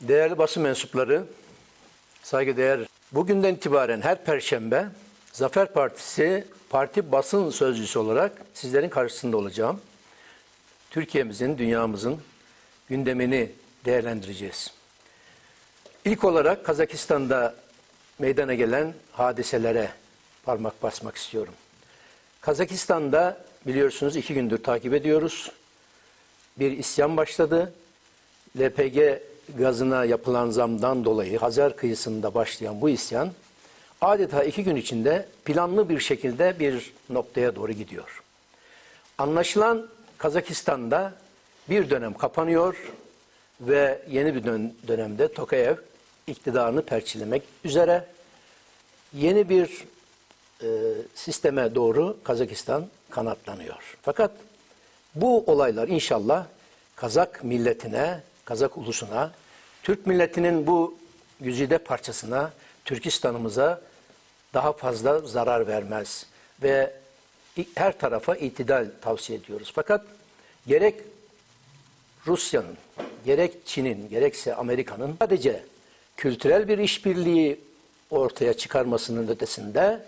Değerli basın mensupları, saygıdeğer bugünden itibaren her perşembe Zafer Partisi parti basın sözcüsü olarak sizlerin karşısında olacağım. Türkiye'mizin, dünyamızın gündemini değerlendireceğiz. İlk olarak Kazakistan'da meydana gelen hadiselere parmak basmak istiyorum. Kazakistan'da biliyorsunuz iki gündür takip ediyoruz. Bir isyan başladı. LPG gazına yapılan zamdan dolayı Hazar kıyısında başlayan bu isyan adeta iki gün içinde planlı bir şekilde bir noktaya doğru gidiyor. Anlaşılan Kazakistan'da bir dönem kapanıyor ve yeni bir dön- dönemde Tokayev iktidarını perçinlemek üzere yeni bir e, sisteme doğru Kazakistan kanatlanıyor. Fakat bu olaylar inşallah Kazak milletine, Kazak ulusuna, Türk milletinin bu güzide parçasına, Türkistan'ımıza daha fazla zarar vermez ve her tarafa itidal tavsiye ediyoruz. Fakat gerek Rusya'nın, gerek Çin'in, gerekse Amerika'nın sadece kültürel bir işbirliği ortaya çıkarmasının ötesinde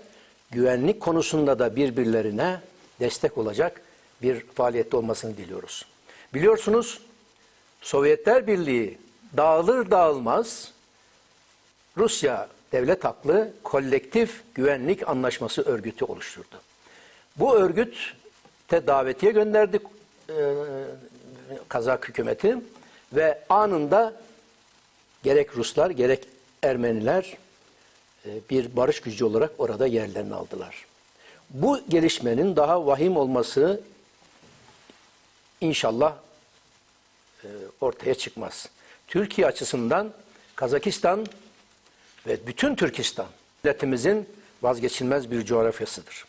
güvenlik konusunda da birbirlerine destek olacak bir faaliyette olmasını diliyoruz. Biliyorsunuz Sovyetler Birliği dağılır dağılmaz Rusya devlet haklı kolektif güvenlik anlaşması örgütü oluşturdu. Bu örgüte davetiye gönderdik e, Kazak hükümeti ve anında gerek Ruslar gerek Ermeniler e, bir barış gücü olarak orada yerlerini aldılar. Bu gelişmenin daha vahim olması inşallah e, ortaya çıkmaz. Türkiye açısından Kazakistan ve bütün Türkistan milletimizin vazgeçilmez bir coğrafyasıdır.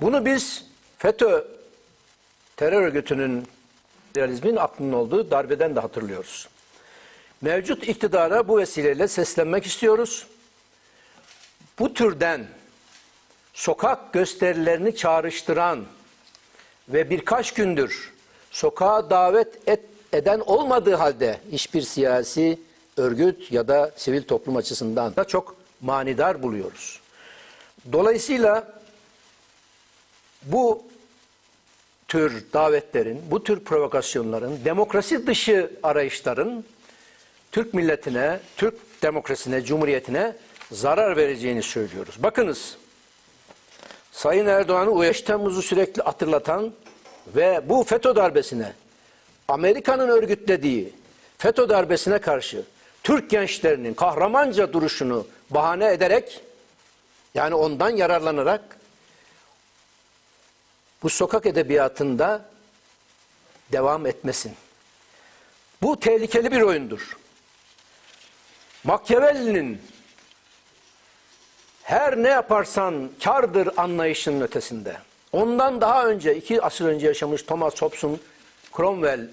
Bunu biz FETÖ terör örgütünün realizmin aklının olduğu darbeden de hatırlıyoruz. Mevcut iktidara bu vesileyle seslenmek istiyoruz. Bu türden sokak gösterilerini çağrıştıran ve birkaç gündür sokağa davet et, eden olmadığı halde hiçbir siyasi örgüt ya da sivil toplum açısından da çok manidar buluyoruz. Dolayısıyla bu tür davetlerin, bu tür provokasyonların, demokrasi dışı arayışların Türk milletine, Türk demokrasisine, cumhuriyetine zarar vereceğini söylüyoruz. Bakınız, Sayın Erdoğan'ı 5 Temmuz'u sürekli hatırlatan ve bu FETÖ darbesine, Amerika'nın örgütlediği FETÖ darbesine karşı Türk gençlerinin kahramanca duruşunu bahane ederek, yani ondan yararlanarak bu sokak edebiyatında devam etmesin. Bu tehlikeli bir oyundur. Machiavelli'nin her ne yaparsan kardır anlayışının ötesinde. Ondan daha önce, iki asır önce yaşamış Thomas Hobbes'un Cromwell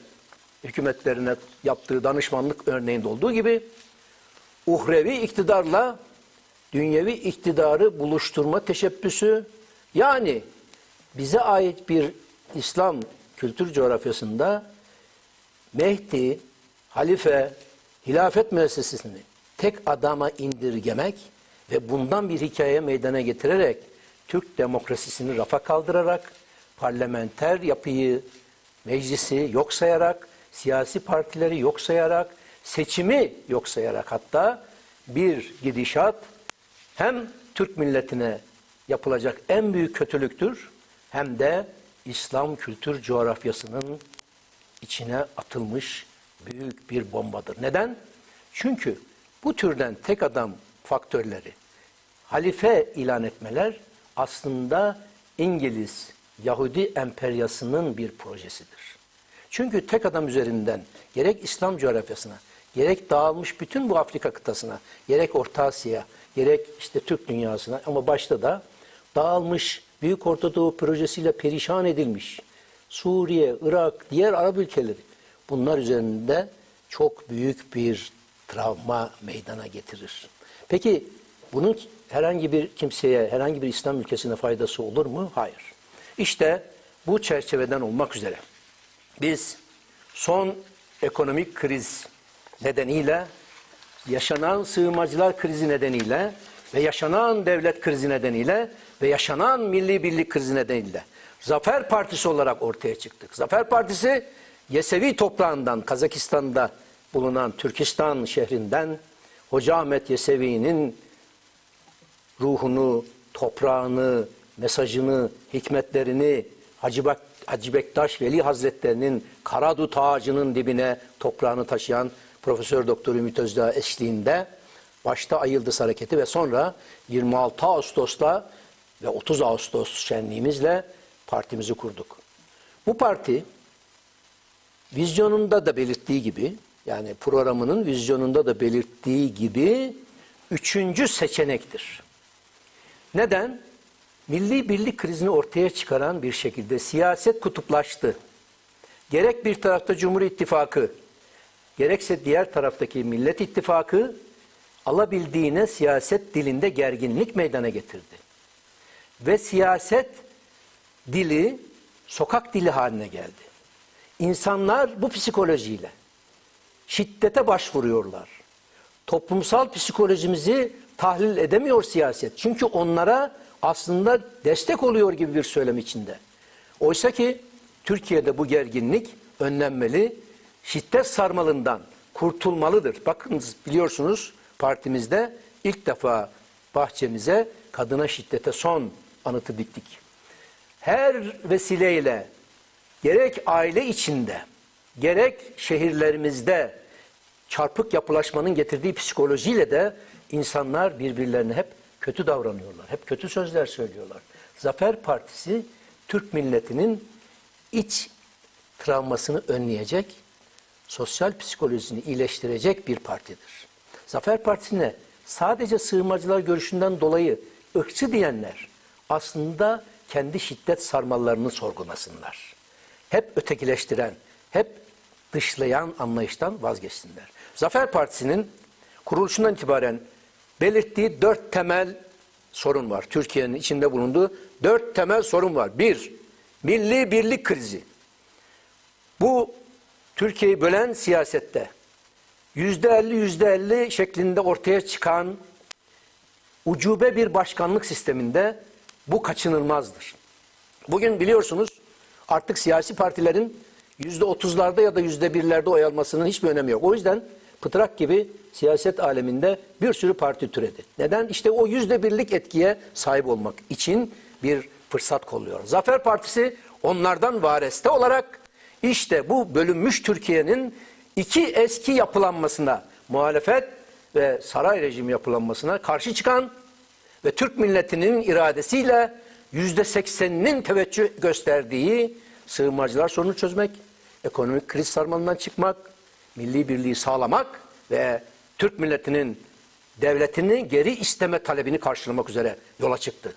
hükümetlerine yaptığı danışmanlık örneğinde olduğu gibi uhrevi iktidarla dünyevi iktidarı buluşturma teşebbüsü yani bize ait bir İslam kültür coğrafyasında Mehdi, halife, hilafet müessesesini tek adama indirgemek ve bundan bir hikaye meydana getirerek Türk demokrasisini rafa kaldırarak parlamenter yapıyı, meclisi yok sayarak, siyasi partileri yok sayarak, seçimi yok sayarak hatta bir gidişat hem Türk milletine yapılacak en büyük kötülüktür hem de İslam kültür coğrafyasının içine atılmış büyük bir bombadır. Neden? Çünkü bu türden tek adam faktörleri halife ilan etmeler aslında İngiliz Yahudi emperyasının bir projesidir. Çünkü tek adam üzerinden gerek İslam coğrafyasına, gerek dağılmış bütün bu Afrika kıtasına, gerek Orta Asya, gerek işte Türk dünyasına ama başta da dağılmış Büyük Orta Doğu projesiyle perişan edilmiş Suriye, Irak, diğer Arap ülkeleri bunlar üzerinde çok büyük bir travma meydana getirir. Peki bunun herhangi bir kimseye, herhangi bir İslam ülkesine faydası olur mu? Hayır. İşte bu çerçeveden olmak üzere biz son ekonomik kriz nedeniyle yaşanan sığınmacılar krizi nedeniyle ve yaşanan devlet krizi nedeniyle ve yaşanan milli birlik krizi nedeniyle Zafer Partisi olarak ortaya çıktık. Zafer Partisi Yesevi toprağından Kazakistan'da bulunan Türkistan şehrinden Hoca Ahmet Yesevi'nin ruhunu, toprağını, mesajını, hikmetlerini Hacı, Bek Hacı Bektaş Veli Hazretlerinin Karadut ağacının dibine toprağını taşıyan Profesör Doktor Ümit Özdağ eşliğinde başta Ay Yıldız Hareketi ve sonra 26 Ağustos'ta ve 30 Ağustos şenliğimizle partimizi kurduk. Bu parti vizyonunda da belirttiği gibi yani programının vizyonunda da belirttiği gibi üçüncü seçenektir. Neden? Milli birlik krizini ortaya çıkaran bir şekilde siyaset kutuplaştı. Gerek bir tarafta Cumhur İttifakı, gerekse diğer taraftaki Millet İttifakı alabildiğine siyaset dilinde gerginlik meydana getirdi. Ve siyaset dili sokak dili haline geldi. İnsanlar bu psikolojiyle şiddete başvuruyorlar. Toplumsal psikolojimizi tahlil edemiyor siyaset. Çünkü onlara aslında destek oluyor gibi bir söylem içinde. Oysa ki Türkiye'de bu gerginlik önlenmeli, şiddet sarmalından kurtulmalıdır. Bakınız biliyorsunuz partimizde ilk defa bahçemize kadına şiddete son anıtı diktik. Her vesileyle gerek aile içinde, gerek şehirlerimizde çarpık yapılaşmanın getirdiği psikolojiyle de insanlar birbirlerine hep kötü davranıyorlar. Hep kötü sözler söylüyorlar. Zafer Partisi Türk milletinin iç travmasını önleyecek, sosyal psikolojisini iyileştirecek bir partidir. Zafer Partisi'ne sadece sığınmacılar görüşünden dolayı ırkçı diyenler aslında kendi şiddet sarmallarını sorgulasınlar. Hep ötekileştiren, hep dışlayan anlayıştan vazgeçsinler. Zafer Partisi'nin kuruluşundan itibaren belirttiği dört temel sorun var. Türkiye'nin içinde bulunduğu dört temel sorun var. Bir, milli birlik krizi. Bu Türkiye'yi bölen siyasette yüzde elli yüzde elli şeklinde ortaya çıkan ucube bir başkanlık sisteminde bu kaçınılmazdır. Bugün biliyorsunuz artık siyasi partilerin yüzde otuzlarda ya da yüzde birlerde oy almasının hiçbir önemi yok. O yüzden pıtrak gibi siyaset aleminde bir sürü parti türedi. Neden? İşte o yüzde birlik etkiye sahip olmak için bir fırsat kolluyor. Zafer Partisi onlardan vareste olarak işte bu bölünmüş Türkiye'nin iki eski yapılanmasına, muhalefet ve saray rejimi yapılanmasına karşı çıkan ve Türk milletinin iradesiyle yüzde sekseninin teveccüh gösterdiği sığınmacılar sorunu çözmek, ekonomik kriz sarmalından çıkmak, milli birliği sağlamak ve Türk milletinin devletini geri isteme talebini karşılamak üzere yola çıktı.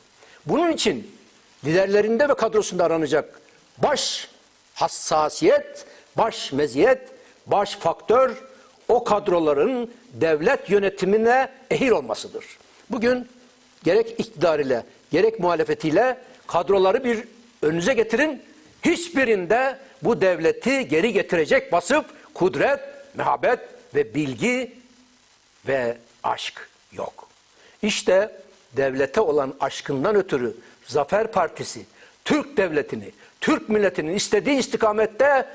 Bunun için liderlerinde ve kadrosunda aranacak baş hassasiyet, baş meziyet, baş faktör o kadroların devlet yönetimine ehil olmasıdır. Bugün gerek iktidar ile gerek muhalefetiyle kadroları bir önünüze getirin. Hiçbirinde bu devleti geri getirecek vasıf, kudret, mehabet ve bilgi ve aşk yok. İşte devlete olan aşkından ötürü Zafer Partisi Türk devletini, Türk milletinin istediği istikamette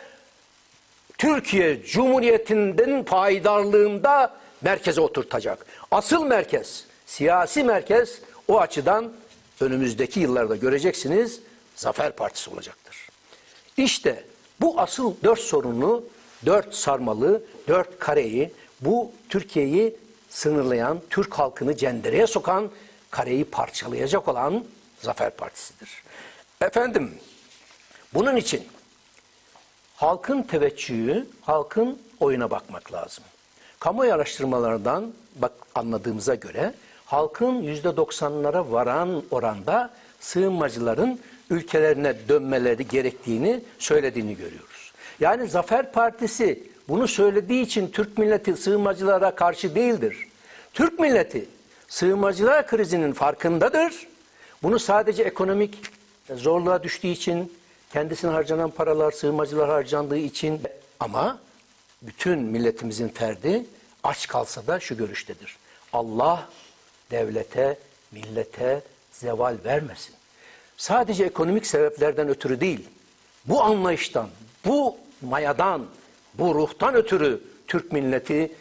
Türkiye Cumhuriyeti'nin paydarlığında merkeze oturtacak. Asıl merkez, siyasi merkez o açıdan önümüzdeki yıllarda göreceksiniz Zafer Partisi olacaktır. İşte bu asıl dört sorunu, dört sarmalı, dört kareyi, bu Türkiye'yi sınırlayan, Türk halkını cendereye sokan, kareyi parçalayacak olan Zafer Partisi'dir. Efendim, bunun için halkın teveccühü, halkın oyuna bakmak lazım. Kamuoyu araştırmalardan bak anladığımıza göre halkın yüzde doksanlara varan oranda sığınmacıların ülkelerine dönmeleri gerektiğini söylediğini görüyoruz. Yani Zafer Partisi bunu söylediği için Türk milleti sığınmacılara karşı değildir. Türk milleti sığınmacılar krizinin farkındadır. Bunu sadece ekonomik zorluğa düştüğü için, kendisine harcanan paralar sığınmacılar harcandığı için ama bütün milletimizin ferdi aç kalsa da şu görüştedir. Allah devlete, millete zeval vermesin. Sadece ekonomik sebeplerden ötürü değil, bu anlayıştan, bu mayadan, bu ruhtan ötürü Türk milleti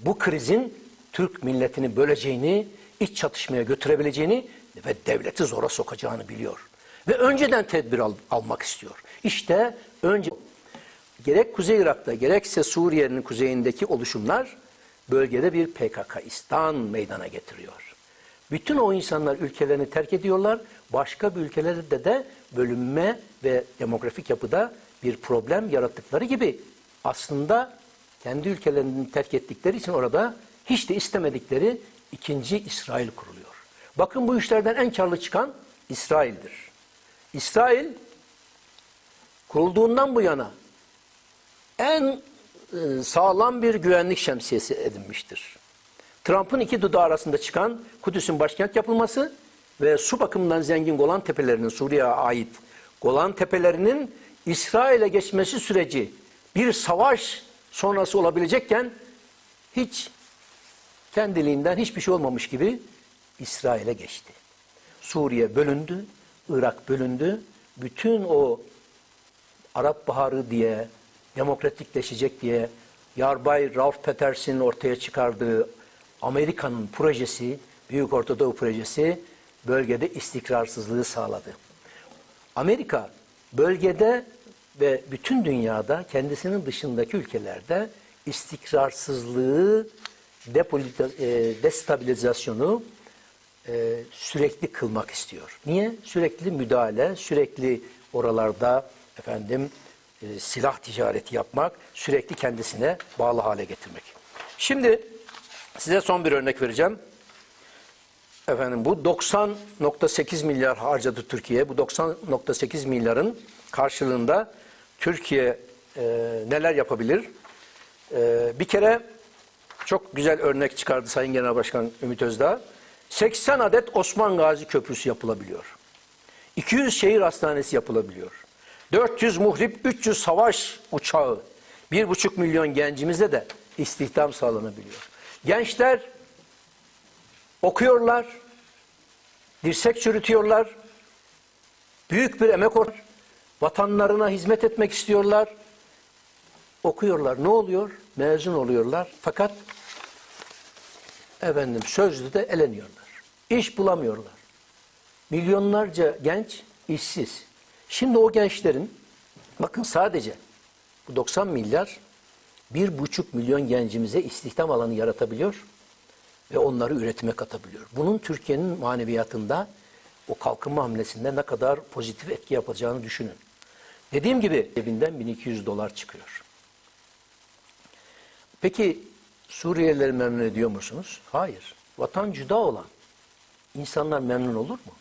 bu krizin Türk milletini böleceğini, iç çatışmaya götürebileceğini ve devleti zora sokacağını biliyor. Ve önceden tedbir al- almak istiyor. İşte önce gerek Kuzey Irak'ta gerekse Suriye'nin kuzeyindeki oluşumlar bölgede bir PKK-İstan meydana getiriyor. Bütün o insanlar ülkelerini terk ediyorlar. Başka bir ülkelerde de bölünme ve demografik yapıda bir problem yarattıkları gibi aslında kendi ülkelerini terk ettikleri için orada hiç de istemedikleri ikinci İsrail kuruluyor. Bakın bu işlerden en karlı çıkan İsrail'dir. İsrail kurulduğundan bu yana en e, sağlam bir güvenlik şemsiyesi edinmiştir. Trump'ın iki dudağı arasında çıkan Kudüs'ün başkent yapılması ve su bakımından zengin Golan Tepelerinin Suriye'ye ait Golan Tepelerinin İsrail'e geçmesi süreci bir savaş sonrası olabilecekken hiç kendiliğinden hiçbir şey olmamış gibi İsrail'e geçti. Suriye bölündü, Irak bölündü. Bütün o Arap Baharı diye, demokratikleşecek diye Yarbay Ralph Peterson'ın ortaya çıkardığı Amerika'nın projesi, Büyük Orta Doğu projesi bölgede istikrarsızlığı sağladı. Amerika bölgede ve bütün dünyada kendisinin dışındaki ülkelerde istikrarsızlığı, e, destabilizasyonu e, sürekli kılmak istiyor. Niye? Sürekli müdahale, sürekli oralarda efendim e, silah ticareti yapmak, sürekli kendisine bağlı hale getirmek. Şimdi size son bir örnek vereceğim. Efendim bu 90.8 milyar harcadı Türkiye. Bu 90.8 milyarın karşılığında Türkiye e, neler yapabilir? E, bir kere çok güzel örnek çıkardı Sayın Genel Başkan Ümit Özdağ. 80 adet Osman Gazi Köprüsü yapılabiliyor. 200 şehir hastanesi yapılabiliyor. 400 muhrip, 300 savaş uçağı, 1,5 milyon gencimize de istihdam sağlanabiliyor. Gençler okuyorlar, dirsek çürütüyorlar, büyük bir emek or vatanlarına hizmet etmek istiyorlar, okuyorlar. Ne oluyor? Mezun oluyorlar. Fakat efendim sözlüde eleniyorlar. İş bulamıyorlar. Milyonlarca genç işsiz. Şimdi o gençlerin bakın sadece bu 90 milyar bir buçuk milyon gencimize istihdam alanı yaratabiliyor ve onları üretime katabiliyor. Bunun Türkiye'nin maneviyatında o kalkınma hamlesinde ne kadar pozitif etki yapacağını düşünün. Dediğim gibi cebinden 1200 dolar çıkıyor. Peki Suriyelileri memnun ediyor musunuz? Hayır. Vatan cüda olan insanlar memnun olur mu?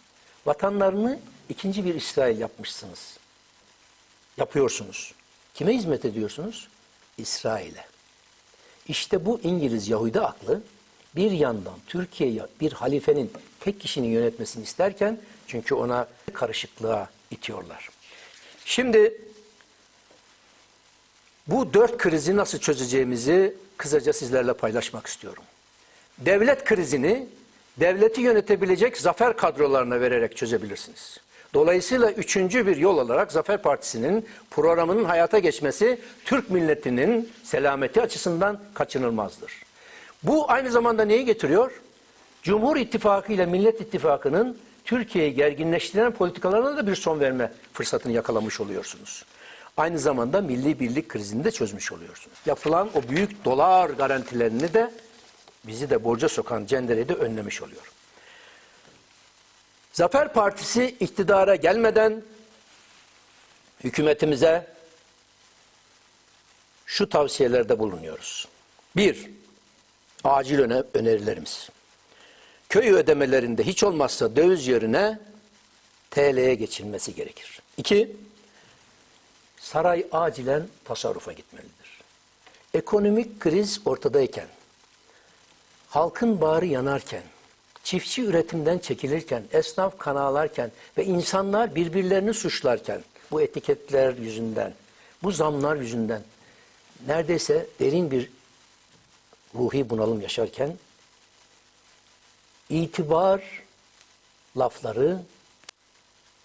Vatanlarını ikinci bir İsrail yapmışsınız. Yapıyorsunuz. Kime hizmet ediyorsunuz? İsrail'e. İşte bu İngiliz Yahudi aklı bir yandan Türkiye'ye bir halifenin tek kişinin yönetmesini isterken çünkü ona karışıklığa itiyorlar. Şimdi bu dört krizi nasıl çözeceğimizi kısaca sizlerle paylaşmak istiyorum. Devlet krizini devleti yönetebilecek zafer kadrolarına vererek çözebilirsiniz. Dolayısıyla üçüncü bir yol olarak Zafer Partisi'nin programının hayata geçmesi Türk milletinin selameti açısından kaçınılmazdır. Bu aynı zamanda neyi getiriyor? Cumhur İttifakı ile Millet İttifakı'nın Türkiye'yi gerginleştiren politikalarına da bir son verme fırsatını yakalamış oluyorsunuz. Aynı zamanda milli birlik krizini de çözmüş oluyorsunuz. Yapılan o büyük dolar garantilerini de bizi de borca sokan cendereyi de önlemiş oluyor. Zafer Partisi iktidara gelmeden hükümetimize şu tavsiyelerde bulunuyoruz. Bir, acil öne önerilerimiz. Köy ödemelerinde hiç olmazsa döviz yerine TL'ye geçilmesi gerekir. İki, saray acilen tasarrufa gitmelidir. Ekonomik kriz ortadayken, halkın bağrı yanarken, çiftçi üretimden çekilirken, esnaf kan ağlarken ve insanlar birbirlerini suçlarken bu etiketler yüzünden, bu zamlar yüzünden neredeyse derin bir ruhi bunalım yaşarken itibar lafları,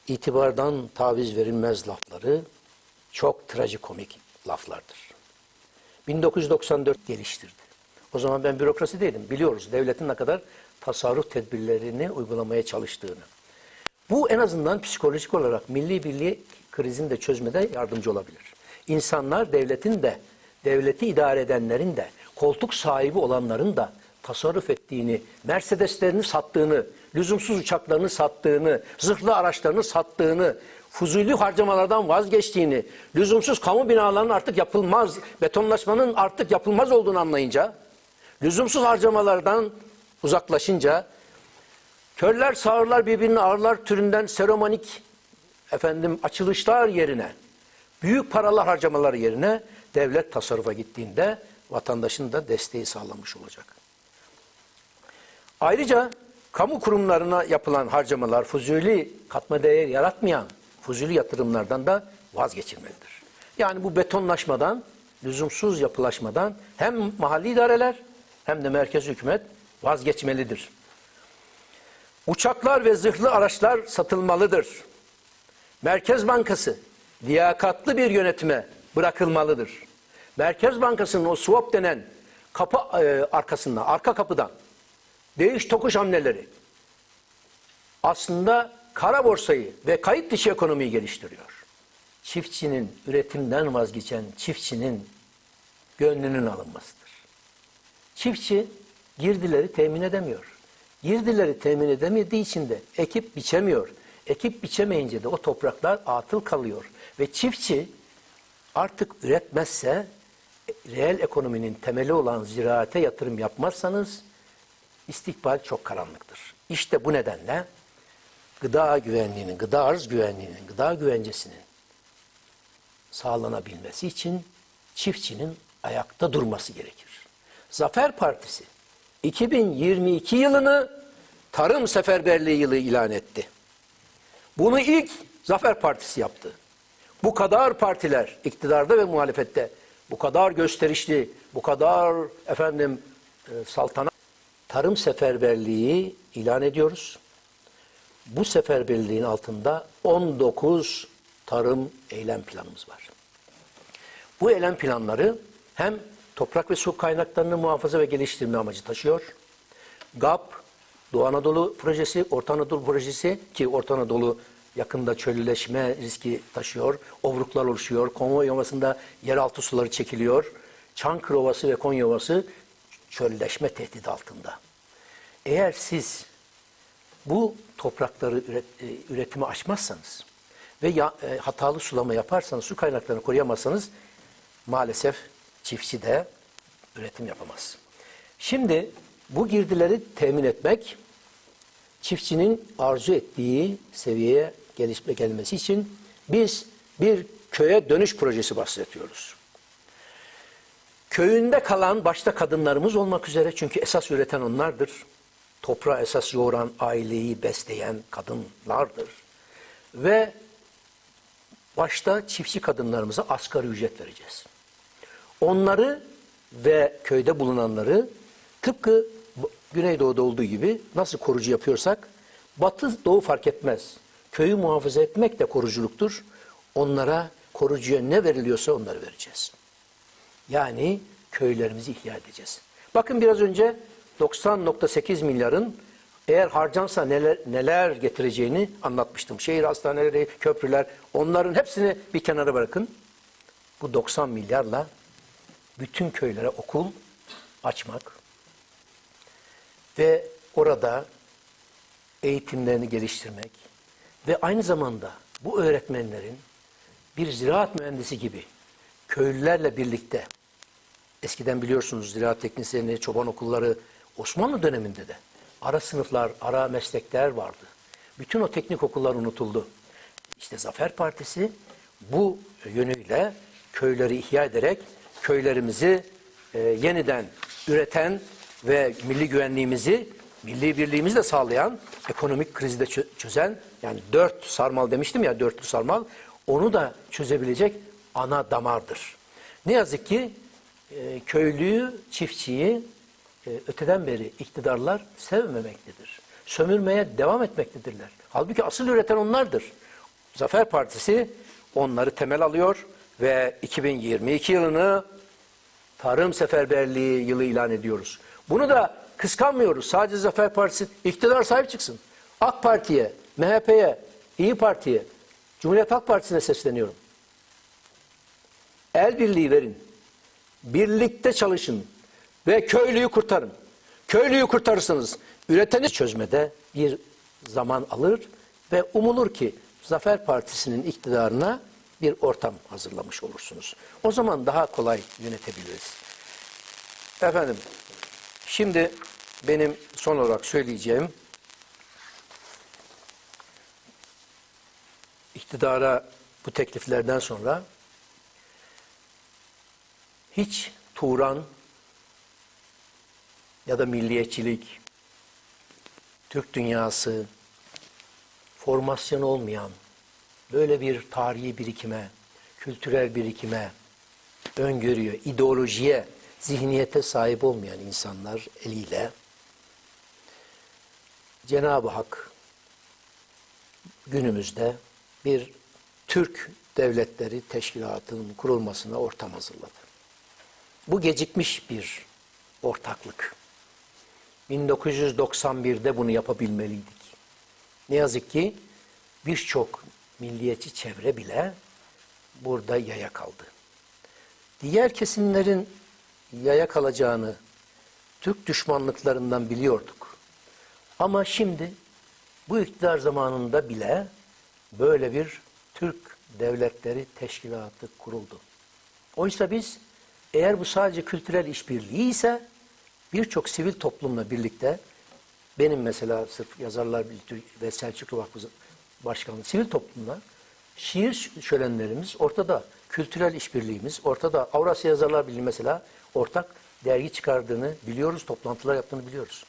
itibardan taviz verilmez lafları çok trajikomik laflardır. 1994 geliştirdi. O zaman ben bürokrasi değilim. Biliyoruz devletin ne kadar tasarruf tedbirlerini uygulamaya çalıştığını. Bu en azından psikolojik olarak milli birliği krizini de çözmede yardımcı olabilir. İnsanlar devletin de, devleti idare edenlerin de, koltuk sahibi olanların da tasarruf ettiğini, Mercedeslerini sattığını, lüzumsuz uçaklarını sattığını, zırhlı araçlarını sattığını, fuzuli harcamalardan vazgeçtiğini, lüzumsuz kamu binalarının artık yapılmaz, betonlaşmanın artık yapılmaz olduğunu anlayınca, lüzumsuz harcamalardan uzaklaşınca, körler sağırlar birbirini ağırlar türünden seremonik efendim açılışlar yerine, büyük paralar harcamaları yerine devlet tasarrufa gittiğinde vatandaşın da desteği sağlamış olacak. Ayrıca kamu kurumlarına yapılan harcamalar fuzuli katma değer yaratmayan fuzuli yatırımlardan da vazgeçilmelidir. Yani bu betonlaşmadan, lüzumsuz yapılaşmadan hem mahalli idareler hem de merkez hükümet vazgeçmelidir. Uçaklar ve zırhlı araçlar satılmalıdır. Merkez Bankası liyakatlı bir yönetime bırakılmalıdır. Merkez Bankası'nın o swap denen kapı e, arkasından, arka kapıdan değiş tokuş hamleleri aslında kara borsayı ve kayıt dışı ekonomiyi geliştiriyor. Çiftçinin üretimden vazgeçen çiftçinin gönlünün alınmasıdır. Çiftçi girdileri temin edemiyor. Girdileri temin edemediği için de ekip biçemiyor. Ekip biçemeyince de o topraklar atıl kalıyor. Ve çiftçi artık üretmezse reel ekonominin temeli olan ziraate yatırım yapmazsanız istikbal çok karanlıktır. İşte bu nedenle gıda güvenliğinin, gıda arz güvenliğinin, gıda güvencesinin sağlanabilmesi için çiftçinin ayakta durması gerekir. Zafer Partisi 2022 yılını Tarım Seferberliği yılı ilan etti. Bunu ilk Zafer Partisi yaptı. Bu kadar partiler iktidarda ve muhalefette bu kadar gösterişli, bu kadar efendim e, saltanat tarım seferberliği ilan ediyoruz. Bu seferberliğin altında 19 tarım eylem planımız var. Bu eylem planları hem toprak ve su kaynaklarını muhafaza ve geliştirme amacı taşıyor. GAP, Doğu Anadolu projesi, Orta Anadolu projesi ki Orta Anadolu yakında çölleşme riski taşıyor. Obruklar oluşuyor. Konvoy Ovası'nda yeraltı suları çekiliyor. Çankırı Ovası ve Konya Ovası çölleşme tehdidi altında. Eğer siz bu toprakları üret, e, açmazsanız ve ya, e, hatalı sulama yaparsanız, su kaynaklarını koruyamazsanız maalesef çiftçi de üretim yapamaz. Şimdi bu girdileri temin etmek çiftçinin arzu ettiği seviyeye gelişme gelmesi için biz bir köye dönüş projesi bahsediyoruz. Köyünde kalan başta kadınlarımız olmak üzere çünkü esas üreten onlardır. Toprağa esas yoğuran, aileyi besleyen kadınlardır. Ve başta çiftçi kadınlarımıza asgari ücret vereceğiz. Onları ve köyde bulunanları tıpkı Güneydoğu'da olduğu gibi nasıl korucu yapıyorsak batı doğu fark etmez. Köyü muhafaza etmek de koruculuktur. Onlara korucuya ne veriliyorsa onları vereceğiz. Yani köylerimizi ihya edeceğiz. Bakın biraz önce 90.8 milyarın eğer harcansa neler, neler getireceğini anlatmıştım. Şehir hastaneleri, köprüler onların hepsini bir kenara bırakın. Bu 90 milyarla bütün köylere okul açmak ve orada eğitimlerini geliştirmek ve aynı zamanda bu öğretmenlerin bir ziraat mühendisi gibi köylülerle birlikte eskiden biliyorsunuz ziraat teknisyeni, çoban okulları Osmanlı döneminde de ara sınıflar, ara meslekler vardı. Bütün o teknik okullar unutuldu. İşte Zafer Partisi bu yönüyle köyleri ihya ederek köylerimizi e, yeniden üreten ve milli güvenliğimizi, milli birliğimizi de sağlayan, ekonomik krizi de çözen, yani dört sarmal demiştim ya, dörtlü sarmal, onu da çözebilecek ana damardır. Ne yazık ki e, köylüyü, çiftçiyi e, öteden beri iktidarlar sevmemektedir. Sömürmeye devam etmektedirler. Halbuki asıl üreten onlardır. Zafer Partisi onları temel alıyor ve 2022 yılını Tarım Seferberliği yılı ilan ediyoruz. Bunu da kıskanmıyoruz. Sadece Zafer Partisi iktidar sahip çıksın. AK Parti'ye, MHP'ye, İyi Parti'ye, Cumhuriyet Halk Partisi'ne sesleniyorum. El birliği verin. Birlikte çalışın ve köylüyü kurtarın. Köylüyü kurtarırsanız üreteni çözmede bir zaman alır ve umulur ki Zafer Partisi'nin iktidarına bir ortam hazırlamış olursunuz. O zaman daha kolay yönetebiliriz. Efendim, şimdi benim son olarak söyleyeceğim iktidara bu tekliflerden sonra hiç Turan ya da milliyetçilik, Türk dünyası, formasyon olmayan böyle bir tarihi birikime, kültürel birikime, öngörüye, ideolojiye, zihniyete sahip olmayan insanlar eliyle Cenab-ı Hak günümüzde bir Türk Devletleri Teşkilatı'nın kurulmasına ortam hazırladı. Bu gecikmiş bir ortaklık. 1991'de bunu yapabilmeliydik. Ne yazık ki birçok milliyetçi çevre bile burada yaya kaldı. Diğer kesimlerin yaya kalacağını Türk düşmanlıklarından biliyorduk. Ama şimdi bu iktidar zamanında bile böyle bir Türk Devletleri Teşkilatı kuruldu. Oysa biz eğer bu sadece kültürel işbirliği ise birçok sivil toplumla birlikte benim mesela sırf Yazarlar ve Selçuklu Vakfı Başkanlığı sivil toplumla şiir şölenlerimiz ortada. Kültürel işbirliğimiz ortada. Avrasya Yazarlar Birliği mesela ortak dergi çıkardığını biliyoruz, toplantılar yaptığını biliyoruz.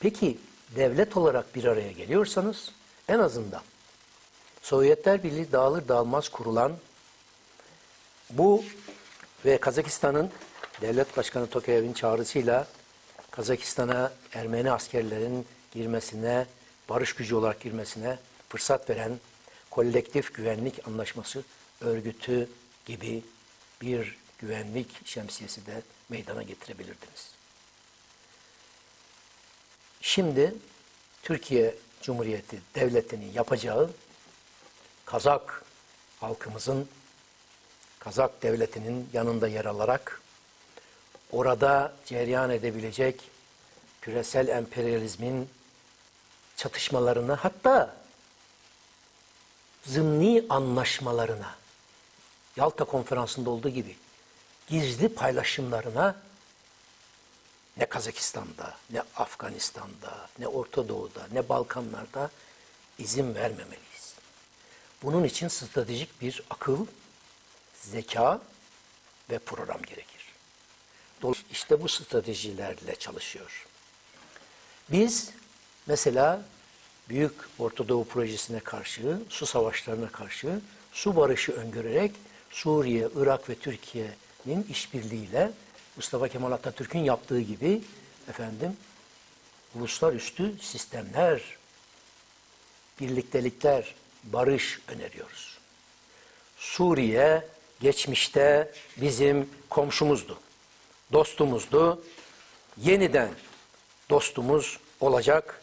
Peki devlet olarak bir araya geliyorsanız en azından Sovyetler Birliği dağılır dağılmaz kurulan bu ve Kazakistan'ın devlet başkanı Tokayev'in çağrısıyla Kazakistan'a Ermeni askerlerin girmesine, barış gücü olarak girmesine fırsat veren kolektif güvenlik anlaşması örgütü gibi bir güvenlik şemsiyesi de meydana getirebilirdiniz. Şimdi Türkiye Cumhuriyeti Devleti'nin yapacağı Kazak halkımızın Kazak devletinin yanında yer alarak orada cereyan edebilecek küresel emperyalizmin çatışmalarına hatta zımni anlaşmalarına Yalta konferansında olduğu gibi gizli paylaşımlarına ne Kazakistan'da, ne Afganistan'da, ne Orta Doğu'da, ne Balkanlar'da izin vermemeliyiz. Bunun için stratejik bir akıl, zeka ve program gerekir. Dolayısıyla işte bu stratejilerle çalışıyor. Biz mesela Büyük Orta Doğu Projesi'ne karşı, su savaşlarına karşı su barışı öngörerek Suriye, Irak ve Türkiye'nin işbirliğiyle Mustafa Kemal Atatürk'ün yaptığı gibi efendim uluslararası sistemler, birliktelikler, barış öneriyoruz. Suriye geçmişte bizim komşumuzdu, dostumuzdu. Yeniden dostumuz olacak.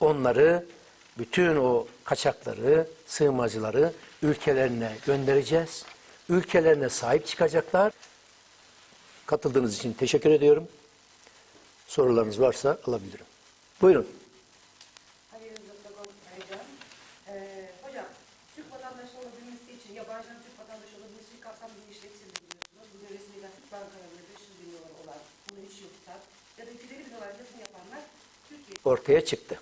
Onları, bütün o kaçakları, sığınmacıları ülkelerine göndereceğiz. Ülkelerine sahip çıkacaklar. Katıldığınız için teşekkür ediyorum. Sorularınız varsa alabilirim. Buyurun. Hayır, Dr. Kaycan. Ee, hocam, Türk vatandaşı olabilmesi için, yabancının Türk vatandaşı olabilmesi için kapsamlı bir işletsin biliyorsunuz. Bugün resmi gazete bankalarında 500 bin dolar olan, bunu hiç yok tutan ya da 250 bin dolar yatırım yapanlar Türkiye Ortaya çıktı.